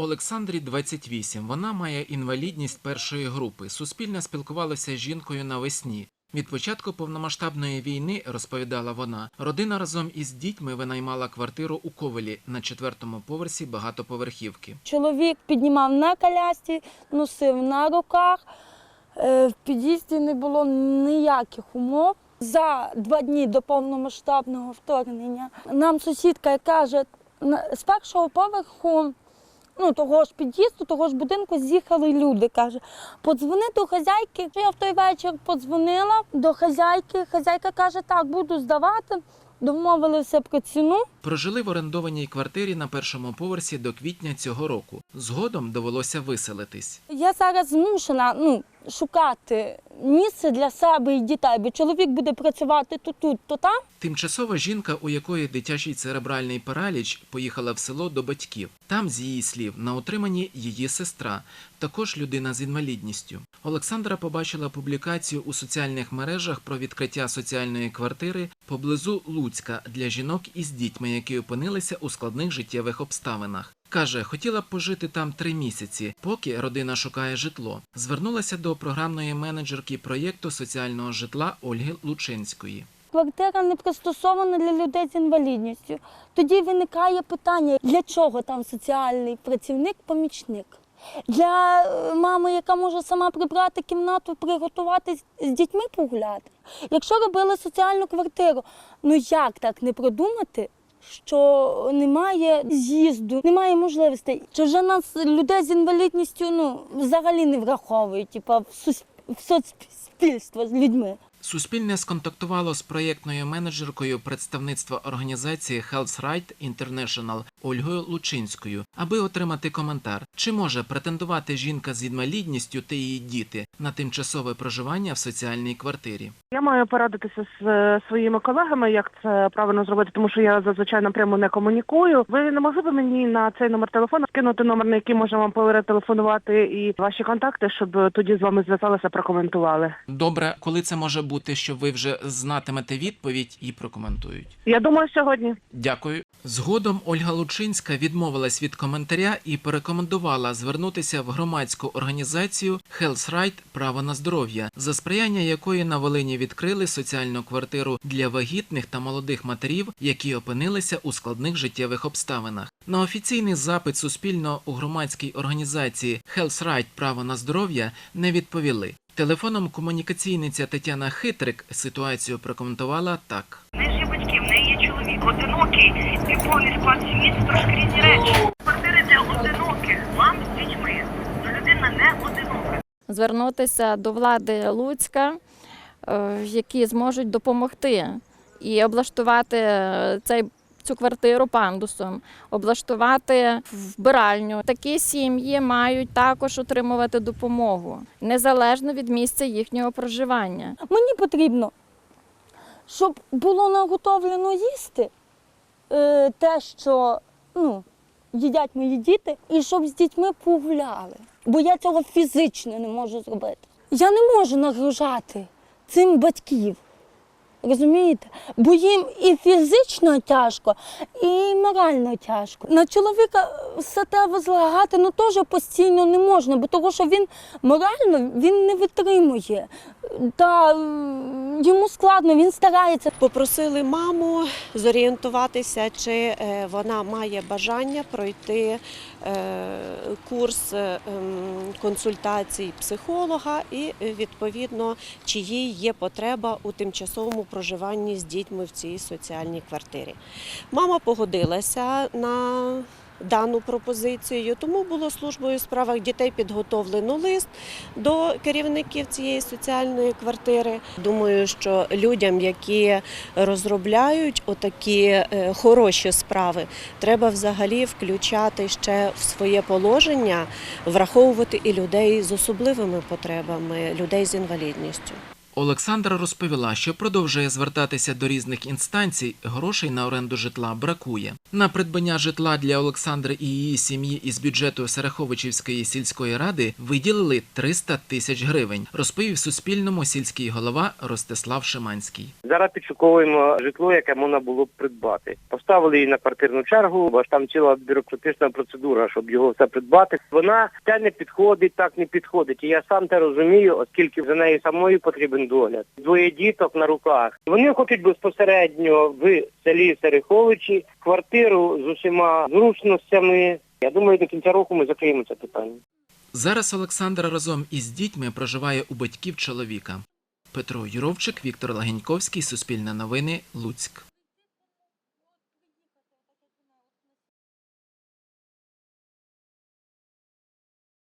Олександрі 28. Вона має інвалідність першої групи. Суспільне спілкувалося з жінкою навесні. Від початку повномасштабної війни, розповідала вона, родина разом із дітьми винаймала квартиру у Ковелі на четвертому поверсі багатоповерхівки. Чоловік піднімав на колясці, носив на руках. Е, В під'їзді не було ніяких умов. За два дні до повномасштабного вторгнення нам сусідка каже, з першого поверху ну, того ж під'їзду, того ж будинку з'їхали люди. Каже, подзвони до хазяйки. Я в той вечір подзвонила до хазяйки. Хазяйка каже, так, буду здавати. Домовилися про ціну. Прожили в орендованій квартирі на першому поверсі до квітня цього року. Згодом довелося виселитись. Я зараз змушена ну, шукати місце для себе і дітей, бо чоловік буде працювати то тут, то там. Тимчасова жінка, у якої дитячий церебральний параліч, поїхала в село до батьків. Там, з її слів, на утриманні її сестра, також людина з інвалідністю. Олександра побачила публікацію у соціальних мережах про відкриття соціальної квартири поблизу Луцька для жінок із дітьми, які опинилися у складних життєвих обставинах. Каже, хотіла б пожити там три місяці, поки родина шукає житло. Звернулася до програмної менеджерки проєкту соціального житла Ольги Лучинської. Квартира не пристосована для людей з інвалідністю. Тоді виникає питання, для чого там соціальний працівник-помічник? Для е, мами, яка може сама прибрати кімнату, приготувати з- дітьми погуляти. Якщо робили соціальну квартиру, ну як так не продумати? Що немає з'їзду, немає можливостей. Чи вже нас людей з інвалідністю ну взагалі не враховують, типа в сус- в соцспільство з людьми. Суспільне сконтактувало з проєктною менеджеркою представництва організації Health Right International Ольгою Лучинською, аби отримати коментар, чи може претендувати жінка з інвалідністю та її діти на тимчасове проживання в соціальній квартирі. Я маю порадитися з е, своїми колегами, як це правильно зробити, тому що я зазвичай напряму не комунікую. Ви не могли б мені на цей номер телефону скинути номер, на який можна вам перетелефонувати, і ваші контакти, щоб тоді з вами зв'язалися, прокоментували. Добре, коли це може бути, що ви вже знатимете відповідь і прокоментують. Я думаю, сьогодні. Дякую. Згодом Ольга Лучинська відмовилась від коментаря і порекомендувала звернутися в громадську організацію Health Right Право на здоров'я, за сприяння якої на Волині відкрили соціальну квартиру для вагітних та молодих матерів, які опинилися у складних життєвих обставинах. На офіційний запит Суспільного у громадській організації Health Right Право на здоров'я не відповіли. Телефоном комунікаційниця Тетяна Хитрик ситуацію прокоментувала так. Одинокий, і повний склад сім'ї це трошки різні речі. Квартири для одиноких мам з дітьми. Ну, людина не одинока. звернутися до влади Луцька, е, які зможуть допомогти і облаштувати е, цей. Цю квартиру пандусом, облаштувати вбиральню. Такі сім'ї мають також отримувати допомогу незалежно від місця їхнього проживання. Мені потрібно, щоб було наготовлено їсти е, те, що ну, їдять мої діти, і щоб з дітьми погуляли. Бо я цього фізично не можу зробити. Я не можу нагружати цим батьків. Розумієте? Бо їм і фізично тяжко, і морально тяжко. На чоловіка все треба злагати, ну теж постійно не можна, бо того, що він морально він не витримує. Та йому складно, він старається. Попросили маму зорієнтуватися, чи е, вона має бажання пройти е, курс е, ем, консультацій психолога, і відповідно, чи їй є потреба у тимчасовому проживанні з дітьми в цій соціальній квартирі. Мама погодилася на дану пропозицію, тому було службою у справах дітей підготовлено лист до керівників цієї соціальної квартири. Думаю, що людям, які розробляють отакі е, хороші справи, треба взагалі включати ще в своє положення, враховувати і людей з особливими потребами, людей з інвалідністю. Олександра розповіла, що продовжує звертатися до різних інстанцій, грошей на оренду житла бракує. На придбання житла для Олександри і її сім'ї із бюджету Сереховичівської сільської ради виділили 300 тисяч гривень, розповів Суспільному сільський голова Ростислав Шиманський. Зараз підшуковуємо житло, яке можна було б придбати. Поставили її на квартирну чергу, бо ж там ціла бюрократична процедура, щоб його все придбати. Вона те не підходить, так не підходить. І я сам те розумію, оскільки за нею самою потрібен догляд. Двоє діток на руках. Вони хочуть безпосередньо в селі Сереховичі квартиру з усіма зручностями. Я думаю, до кінця року ми закриємо це питання. Зараз Олександра разом із дітьми проживає у батьків чоловіка. Петро Юровчик, Віктор Лагеньковський, Суспільне новини, Луцьк.